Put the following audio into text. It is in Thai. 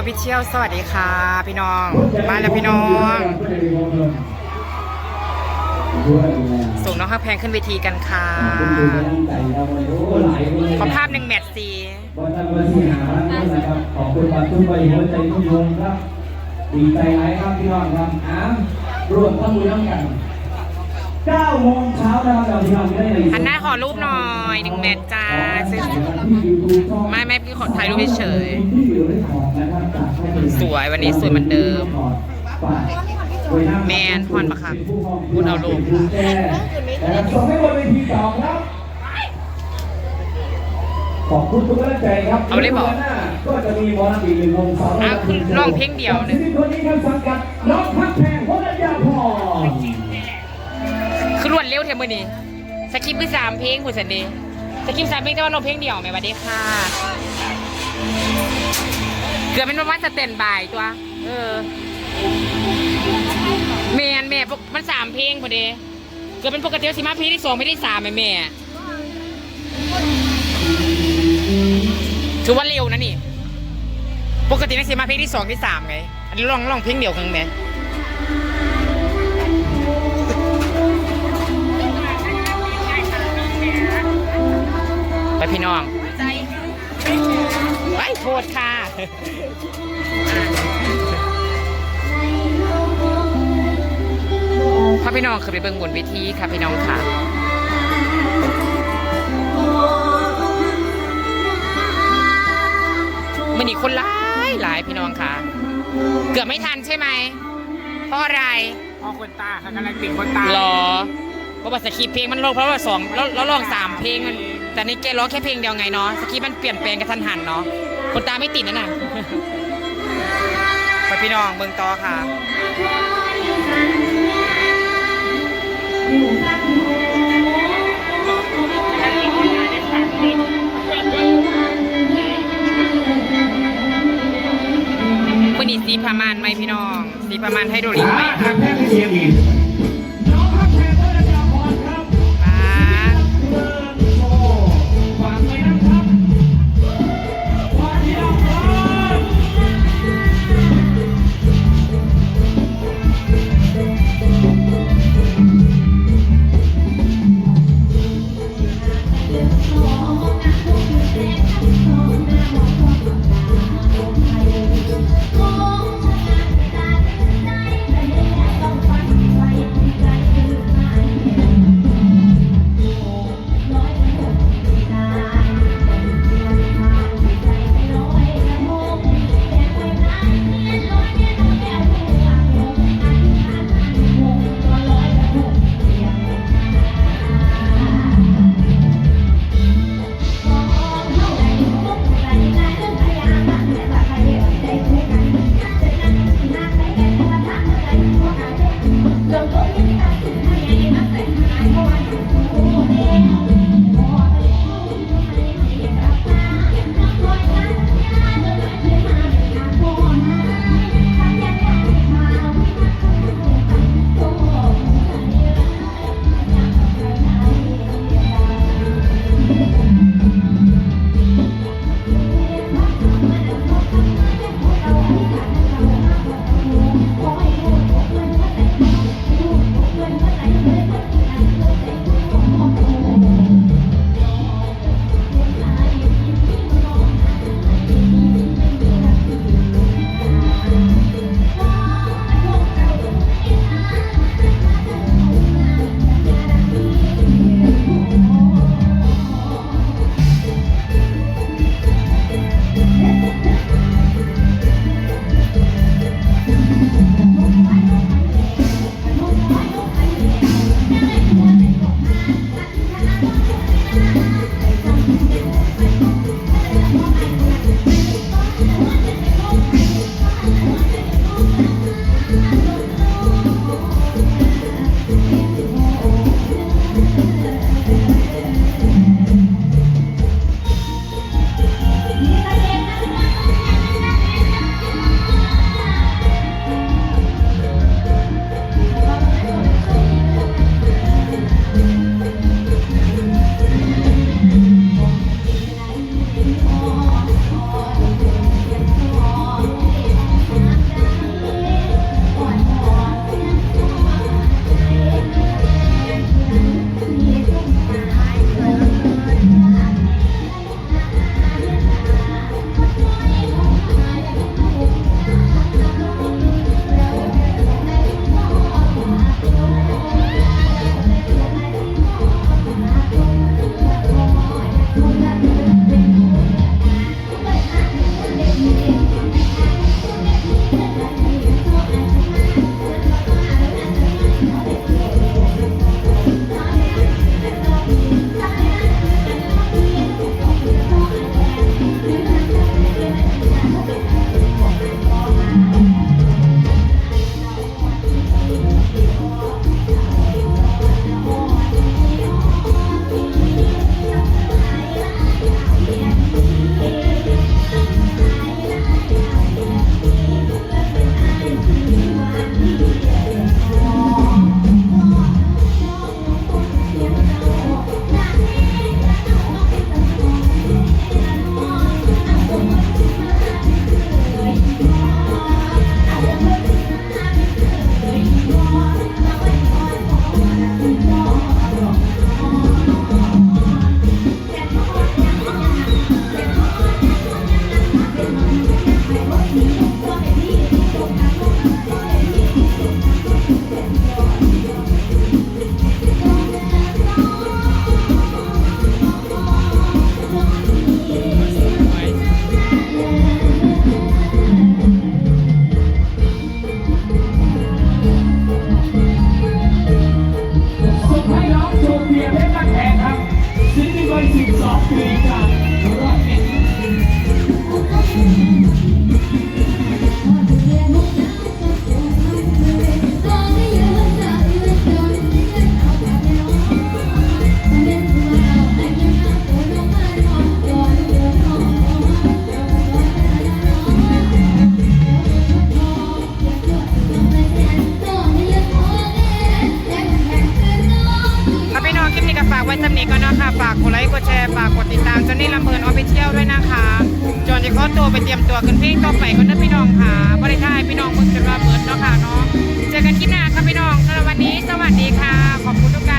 อพิเชียลสวัสดีค่ะ พี่น้อง มาแล้วพี่น้อง ส่งน้องฮักแพงขึ้นเวทีกันค่ะ ขอภาพหนึ่งแมทซีวันนั้นวันที่หานะครับขอบคุณมาตุ้มไปหัวใจทุกดวงครับ ดีใจหลายครับพี่น้องครับอ้ามรวมทั้งมือทั้งกัน 9โมงเช้านะครับเราพี่น้องได้เลยหันหน้าขอรูปหน่อยหนึ่งแมทจ้าซื้อไม่ไม่พี่ขอถ่ายรูปเฉย สวยวันนี้สวยเหมือนเดิม แมนฮอนปะครับพูดเอาลงนะครับส่งให้บนเวทีสองครับขอบคุณทุกกำลังใจครับเอาเลยบอกก็จะมีหมอลำอีกหนึ่งวงสาวอะคุณร้องเพลงเดียวหนึ่งชีวิตคนนี้ครับสังกัดน้องพักแพง คือวดเร็วเทมือนี้สคริปต์คือสามเพลงคุณสันดีสคริปสามเพลงแต่ว่าเราเพลงเดียวไหมวัสดีค่ะ เกือบเป็นประมาณสเตนบายตัว เออแม่นแม่ปกมันสามเพลงพอดีเกือบเป็นปกติสิมาเพลงที่สองไม่ได้สามแม่แม่ถือว่าเร็วนะนี่ ปกติไม่สิมาเพลงที่สองที่สามไง อันนี้ลองลองเพลงเดียวกันไหม ไปพี่น้องไว้โทษค่ะพาพี่น้องคือไปเบิ่งบนเวทีค่ะพี่น้องค่ะมันนี่คนหลายหลายพี่น้องค่ะ เกือบไม่ทันใช่ไหมเพราะอะไรพอคนตาเขากำลังติดคนตาหรอเพราะว่าสคริปต์เพลงมันลงเพราะว่าสองแล้วแล้วลองสามเพลงมัน แต่นี่แกร้องแค่เพลงเดียวไงเนาะสคริปต์มันเปลี่ยนแปลงกระทันหันเนาะคนตาไม่ติดนะน่ะไปพี่น้องเบิ่งต่อค่ะวันนี้สีประมาณไหมพี่น้อง สีประมาณให้โดริกไหม ไลค์กดแชร์ฝากกดติดตามจนนี่ลำเพลินออฟฟิเชียลด้วยนะคะจนจะขอตัวไปเตรียมตัวขึ้นเพลงต่อไปกันนะพี่น้องค่ะบริทายพี่น้องเพิ่งจะรอเบิร์ดเนาะค่ะเนาะเจอกันคลิปหน้าค่ะพี่น้องสำหรับวันนี้สวัสดีค่ะ ขอบคุณทุก